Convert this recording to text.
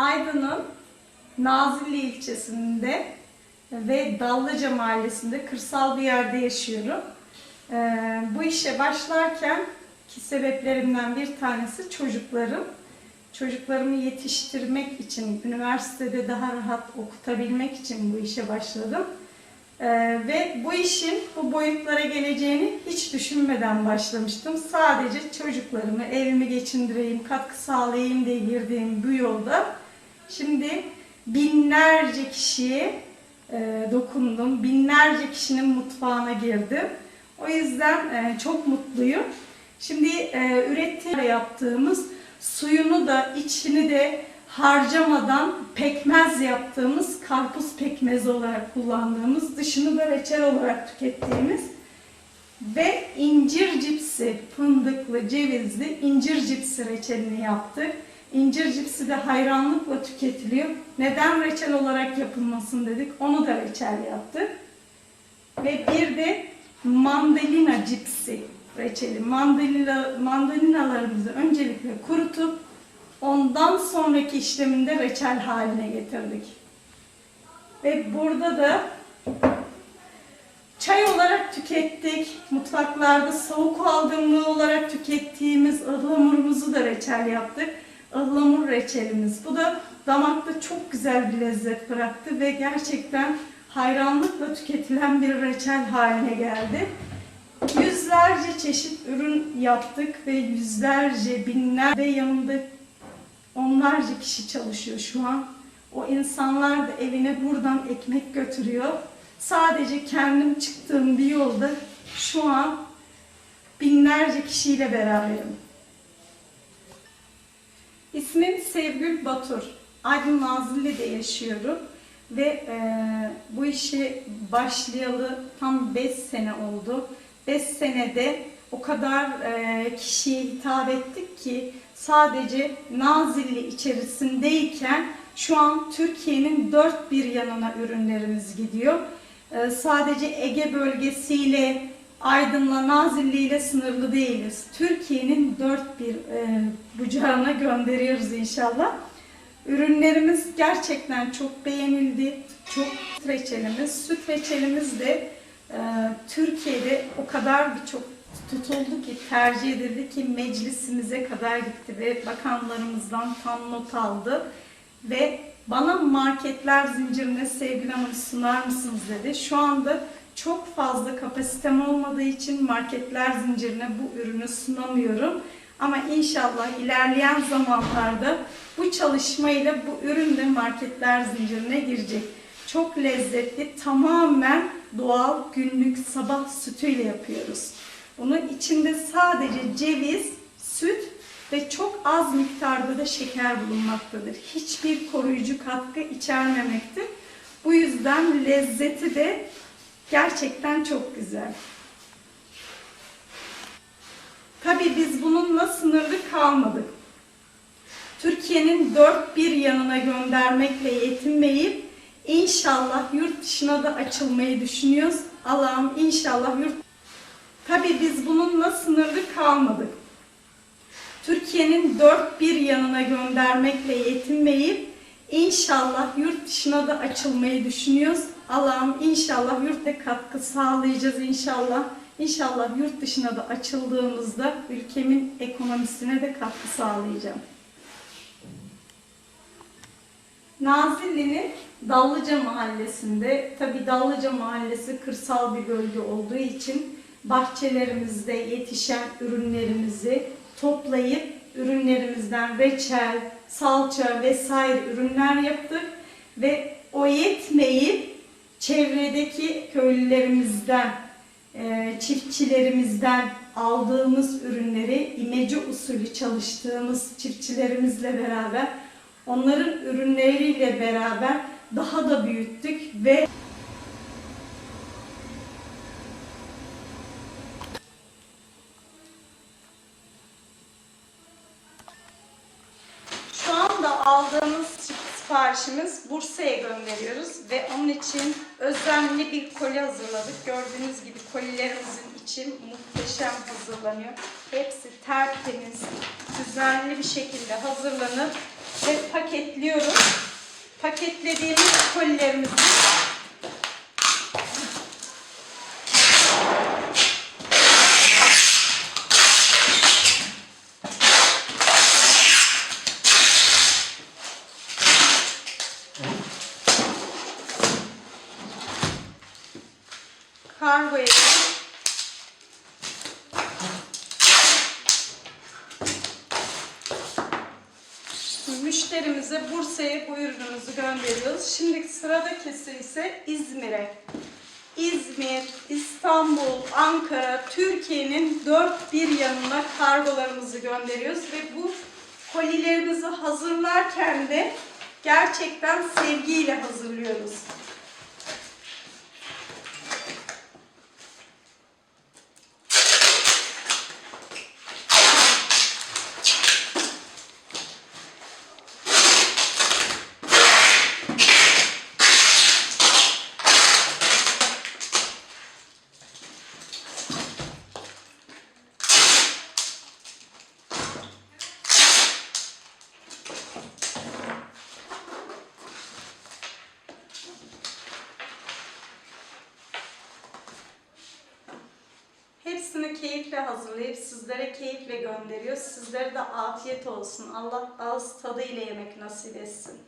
Aydın'ın Nazilli ilçesinde ve Dallıca mahallesinde kırsal bir yerde yaşıyorum. Ee, bu işe başlarken ki sebeplerimden bir tanesi çocuklarım. Çocuklarımı yetiştirmek için, üniversitede daha rahat okutabilmek için bu işe başladım. Ee, ve bu işin bu boyutlara geleceğini hiç düşünmeden başlamıştım. Sadece çocuklarımı, evimi geçindireyim, katkı sağlayayım diye girdiğim bu yolda şimdi binlerce kişiye e, dokundum. Binlerce kişinin mutfağına girdim. O yüzden e, çok mutluyum. Şimdi e, ürettiğim yaptığımız suyunu da içini de harcamadan pekmez yaptığımız karpuz pekmezi olarak kullandığımız dışını da reçel olarak tükettiğimiz ve incir cipsi fındıklı cevizli incir cipsi reçelini yaptık. İncir cipsi de hayranlıkla tüketiliyor. Neden reçel olarak yapılmasın dedik. Onu da reçel yaptık. Ve bir de mandalina cipsi reçeli. Mandalina, mandalinalarımızı öncelikle kurutup ondan sonraki işleminde reçel haline getirdik. Ve burada da çay olarak tükettik. Mutfaklarda soğuk algınlığı olarak tükettiğimiz ıhlamurumuzu da reçel yaptık. Ihlamur reçelimiz. Bu da damakta çok güzel bir lezzet bıraktı ve gerçekten hayranlıkla tüketilen bir reçel haline geldi. Yüzlerce çeşit ürün yaptık ve yüzlerce, binler ve yanımda onlarca kişi çalışıyor şu an. O insanlar da evine buradan ekmek götürüyor. Sadece kendim çıktığım bir yolda şu an binlerce kişiyle beraberim. İsmim Sevgül Batur. Aydın Nazilli'de yaşıyorum. Ve e, bu işi başlayalı tam 5 sene oldu. 5 senede o kadar e, kişiye hitap ettik ki sadece Nazilli içerisindeyken şu an Türkiye'nin dört bir yanına ürünlerimiz gidiyor. E, sadece Ege bölgesiyle Aydın'la Nazilli ile sınırlı değiliz. Türkiye'nin dört bir e, bucağına gönderiyoruz inşallah. Ürünlerimiz gerçekten çok beğenildi. Çok reçelimiz, süt reçelimiz de e, Türkiye'de o kadar birçok tutuldu ki tercih edildi ki meclisimize kadar gitti ve bakanlarımızdan tam not aldı ve bana marketler zincirine sevgili sunar mısınız dedi. Şu anda çok fazla kapasitem olmadığı için marketler zincirine bu ürünü sunamıyorum. Ama inşallah ilerleyen zamanlarda bu çalışmayla bu ürün de marketler zincirine girecek. Çok lezzetli, tamamen doğal günlük sabah sütüyle yapıyoruz. Bunun içinde sadece ceviz, süt ve çok az miktarda da şeker bulunmaktadır. Hiçbir koruyucu katkı içermemektir. Bu yüzden lezzeti de gerçekten çok güzel. Tabii biz bununla sınırlı kalmadık. Türkiye'nin dört bir yanına göndermekle yetinmeyip inşallah yurt dışına da açılmayı düşünüyoruz. Allah'ım inşallah yurt Tabii biz bununla sınırlı kalmadık. Türkiye'nin dört bir yanına göndermekle yetinmeyip inşallah yurt dışına da açılmayı düşünüyoruz. Allah'ım inşallah yurtta katkı sağlayacağız inşallah. İnşallah yurt dışına da açıldığımızda ülkemin ekonomisine de katkı sağlayacağım. Nazilli'nin Dallıca mahallesinde, tabi Dallıca mahallesi kırsal bir bölge olduğu için bahçelerimizde yetişen ürünlerimizi toplayıp ürünlerimizden reçel, salça vesaire ürünler yaptık ve o yetmeyip çevredeki köylülerimizden, e, çiftçilerimizden aldığımız ürünleri imece usulü çalıştığımız çiftçilerimizle beraber onların ürünleriyle beraber daha da büyüttük ve Şu anda aldığımız siparişimiz Bursa'ya gönderiyoruz ve onun için özenli bir koli hazırladık. Gördüğünüz gibi kolilerimizin içi muhteşem hazırlanıyor. Hepsi tertemiz, düzenli bir şekilde hazırlanıp ve paketliyorum. Paketlediğimiz kolilerimizi Müşterimize Bursa'ya bu ürünümüzü gönderiyoruz. Şimdi sıradaki ise İzmir'e. İzmir, İstanbul, Ankara, Türkiye'nin dört bir yanına kargolarımızı gönderiyoruz ve bu kolilerimizi hazırlarken de gerçekten sevgiyle hazırlıyoruz. Keyifle hazırlayıp sizlere keyifle gönderiyor. Sizlere de afiyet olsun. Allah ağız tadıyla yemek nasip etsin.